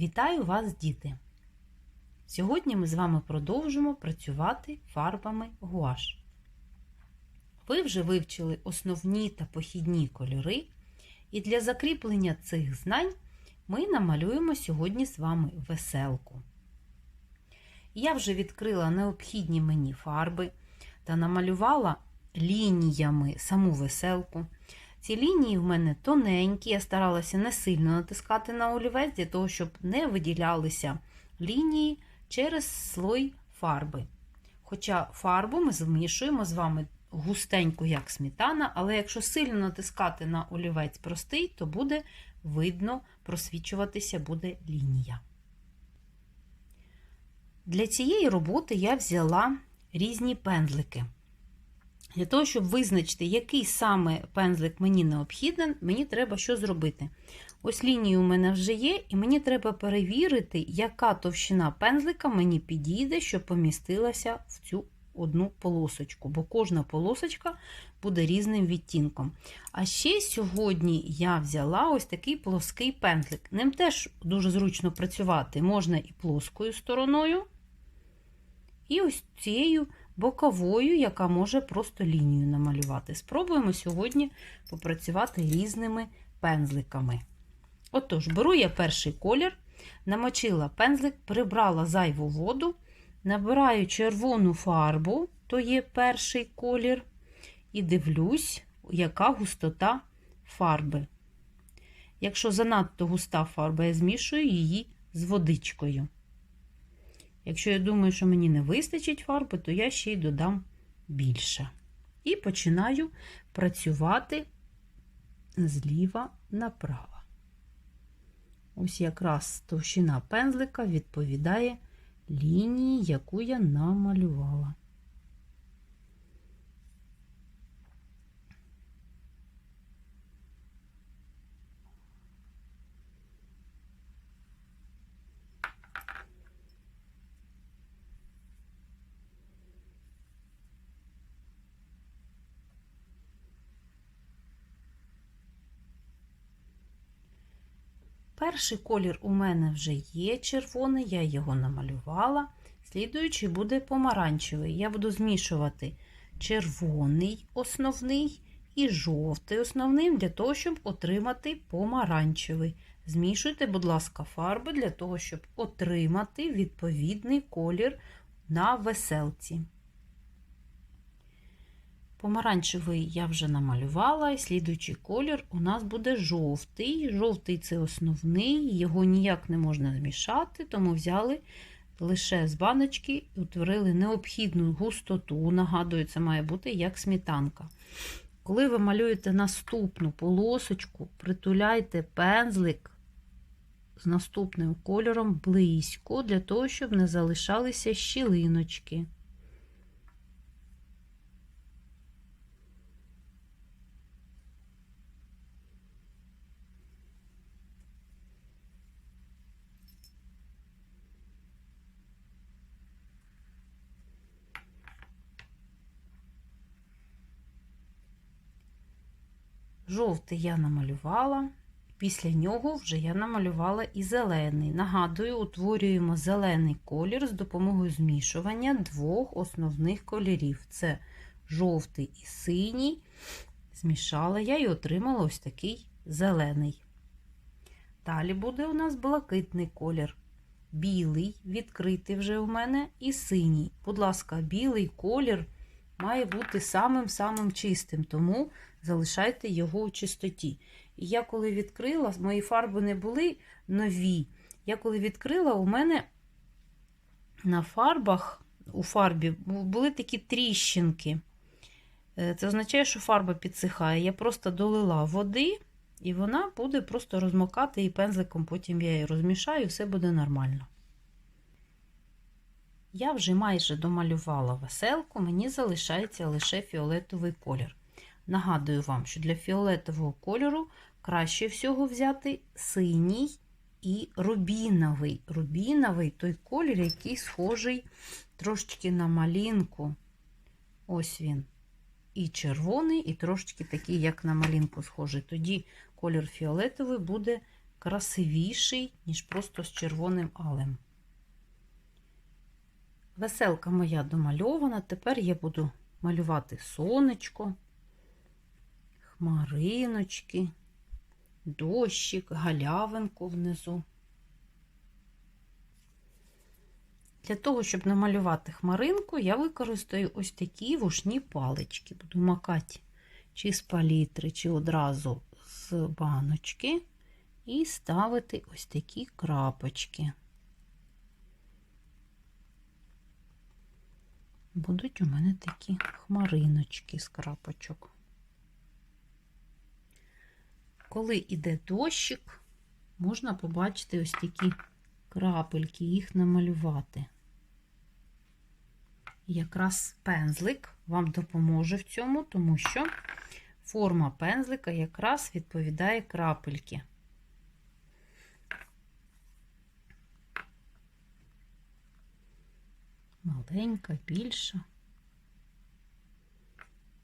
Вітаю вас, діти! Сьогодні ми з вами продовжимо працювати фарбами гуаш. Ви вже вивчили основні та похідні кольори, і для закріплення цих знань ми намалюємо сьогодні з вами веселку. Я вже відкрила необхідні мені фарби та намалювала лініями саму веселку. Ці лінії в мене тоненькі, я старалася не сильно натискати на олівець, для того, щоб не виділялися лінії через слой фарби. Хоча фарбу ми змішуємо з вами густеньку, як сметана, але якщо сильно натискати на олівець простий, то буде видно, просвічуватися буде лінія. Для цієї роботи я взяла різні пензлики. Для того, щоб визначити, який саме пензлик мені необхідний, мені треба що зробити. Ось лінії у мене вже є, і мені треба перевірити, яка товщина пензлика мені підійде, щоб помістилася в цю одну полосочку, бо кожна полосочка буде різним відтінком. А ще сьогодні я взяла ось такий плоский пензлик. Ним теж дуже зручно працювати можна і плоскою стороною, і ось цією боковою, яка може просто лінію намалювати. Спробуємо сьогодні попрацювати різними пензликами. Отож, беру я перший колір, намочила пензлик, прибрала зайву воду, набираю червону фарбу, то є перший колір, і дивлюсь, яка густота фарби. Якщо занадто густа фарба, я змішую її з водичкою. Якщо я думаю, що мені не вистачить фарби, то я ще й додам більше. І починаю працювати зліва направо. Ось якраз товщина пензлика відповідає лінії, яку я намалювала. Перший колір у мене вже є червоний, я його намалювала. Слідуючий буде помаранчевий. Я буду змішувати червоний основний і жовтий основним для того, щоб отримати помаранчевий. Змішуйте, будь ласка, фарби для того, щоб отримати відповідний колір на веселці. Помаранчевий я вже намалювала, і слідуючий колір у нас буде жовтий. Жовтий це основний, його ніяк не можна змішати, тому взяли лише з баночки і утворили необхідну густоту. Нагадую, це має бути як сметанка. Коли ви малюєте наступну полосочку, притуляйте пензлик з наступним кольором близько, для того, щоб не залишалися щілиночки. Жовтий я намалювала, після нього вже я намалювала і зелений. Нагадую, утворюємо зелений колір з допомогою змішування двох основних кольорів: це жовтий і синій. Змішала я і отримала ось такий зелений. Далі буде у нас блакитний колір. Білий, відкритий вже у мене, і синій. Будь ласка, білий колір має бути самим-самим чистим, тому залишайте його у чистоті. І я коли відкрила, мої фарби не були нові. Я коли відкрила, у мене на фарбах, у фарбі були такі тріщинки. Е, це означає, що фарба підсихає. Я просто долила води, і вона буде просто розмокати, і пензликом потім я її розмішаю, і все буде нормально. Я вже майже домалювала веселку, мені залишається лише фіолетовий колір. Нагадую вам, що для фіолетового кольору краще всього взяти синій і рубіновий. Рубіновий той колір, який схожий трошечки на малінку. Ось він. І червоний, і трошечки такий, як на малінку, схожий. Тоді колір фіолетовий буде красивіший, ніж просто з червоним алем. Веселка моя домальована. Тепер я буду малювати сонечко, хмариночки, дощик, галявинку внизу. Для того, щоб намалювати хмаринку, я використаю ось такі вушні палички. Буду макати чи з палітри, чи одразу з баночки, і ставити ось такі крапочки. Будуть у мене такі хмариночки з крапочок. Коли йде дощик, можна побачити ось такі крапельки, їх намалювати. Якраз пензлик вам допоможе в цьому, тому що форма пензлика якраз відповідає крапельки. Маленька, більша.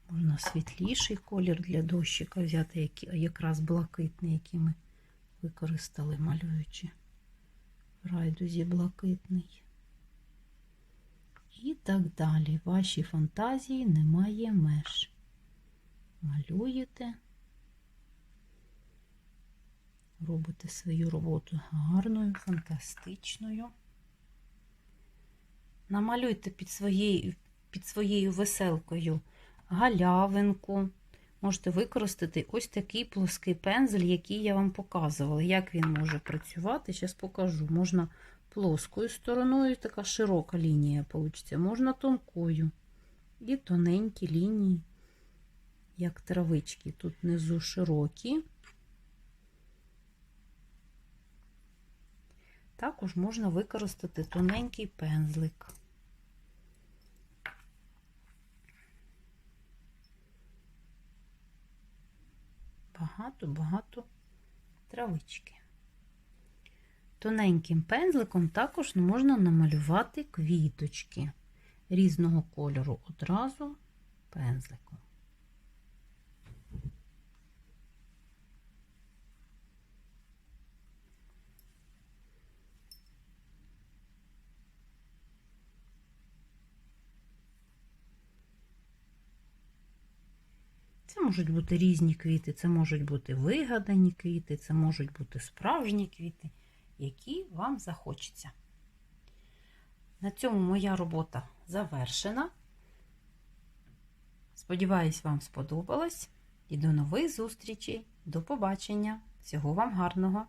Можна світліший колір для дощика взяти, якраз блакитний, який ми використали, малюючи в райдузі блакитний. І так далі. Вашій фантазії немає меж. Малюєте, робите свою роботу гарною, фантастичною. Намалюйте під своєю, під своєю веселкою галявинку. Можете використати ось такий плоский пензель, який я вам показувала. Як він може працювати, зараз покажу. Можна плоскою стороною, така широка лінія вийде, можна тонкою. І тоненькі лінії, як травички. Тут внизу широкі. Також можна використати тоненький пензлик. Багато-багато травички. Тоненьким пензликом також можна намалювати квіточки різного кольору одразу пензликом. Можуть бути різні квіти, це можуть бути вигадані квіти, це можуть бути справжні квіти, які вам захочеться. На цьому моя робота завершена. Сподіваюсь, вам сподобалось. І до нових зустрічей. До побачення. Всього вам гарного!